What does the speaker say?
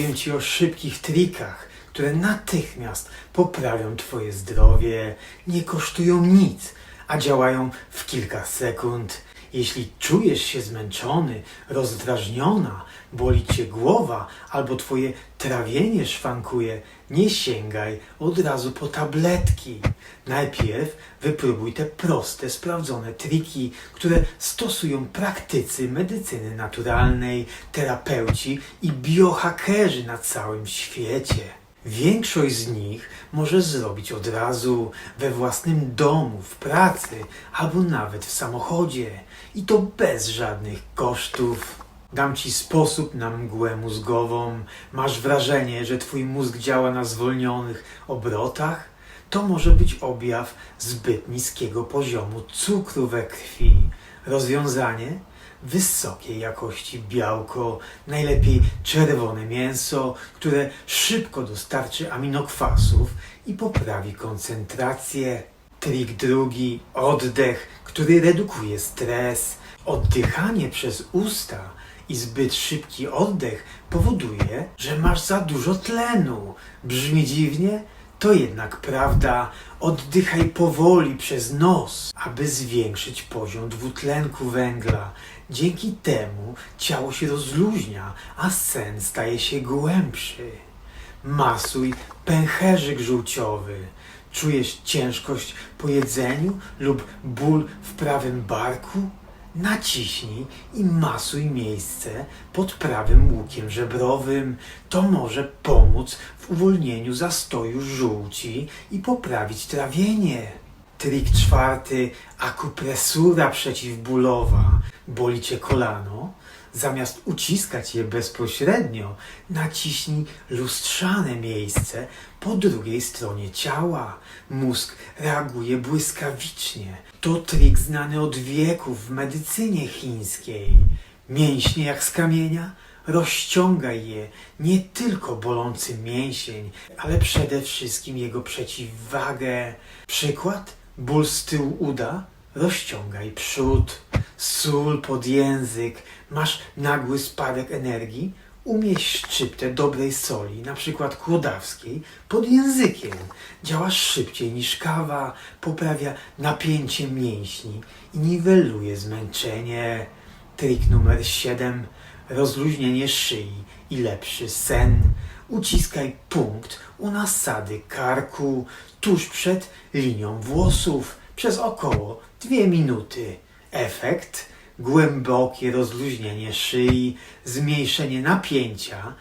Opowiem Ci o szybkich trikach, które natychmiast poprawią Twoje zdrowie, nie kosztują nic, a działają w kilka sekund. Jeśli czujesz się zmęczony, rozdrażniona, boli Cię głowa albo Twoje trawienie szwankuje, nie sięgaj od razu po tabletki. Najpierw wypróbuj te proste, sprawdzone triki, które stosują praktycy medycyny naturalnej, terapeuci i biohakerzy na całym świecie. Większość z nich możesz zrobić od razu we własnym domu, w pracy albo nawet w samochodzie i to bez żadnych kosztów. Dam ci sposób na mgłę mózgową. Masz wrażenie, że twój mózg działa na zwolnionych obrotach? To może być objaw zbyt niskiego poziomu cukru we krwi. Rozwiązanie? Wysokiej jakości białko, najlepiej czerwone mięso, które szybko dostarczy aminokwasów i poprawi koncentrację. Trik drugi, oddech, który redukuje stres. Oddychanie przez usta i zbyt szybki oddech powoduje, że masz za dużo tlenu. Brzmi dziwnie? To jednak prawda. Oddychaj powoli przez nos, aby zwiększyć poziom dwutlenku węgla. Dzięki temu ciało się rozluźnia, a sen staje się głębszy. Masuj pęcherzyk żółciowy. Czujesz ciężkość po jedzeniu lub ból w prawym barku? Naciśnij i masuj miejsce pod prawym łukiem żebrowym. To może pomóc w uwolnieniu zastoju żółci i poprawić trawienie. Trik czwarty, akupresura przeciwbólowa. Boli cię kolano? Zamiast uciskać je bezpośrednio, naciśnij lustrzane miejsce po drugiej stronie ciała. Mózg reaguje błyskawicznie. To trik znany od wieków w medycynie chińskiej. Mięśnie jak z kamienia? Rozciągaj je, nie tylko bolący mięsień, ale przede wszystkim jego przeciwwagę. Przykład? Ból z tyłu uda? Rozciągaj przód. Sól pod język. Masz nagły spadek energii? Umieść szczyptę dobrej soli, na przykład kłodawskiej, pod językiem. Działa szybciej niż kawa, poprawia napięcie mięśni i niweluje zmęczenie. Trik numer 7. Rozluźnienie szyi i lepszy sen. Uciskaj punkt u nasady karku, tuż przed linią włosów, przez około dwie minuty. Efekt? Głębokie rozluźnienie szyi, zmniejszenie napięcia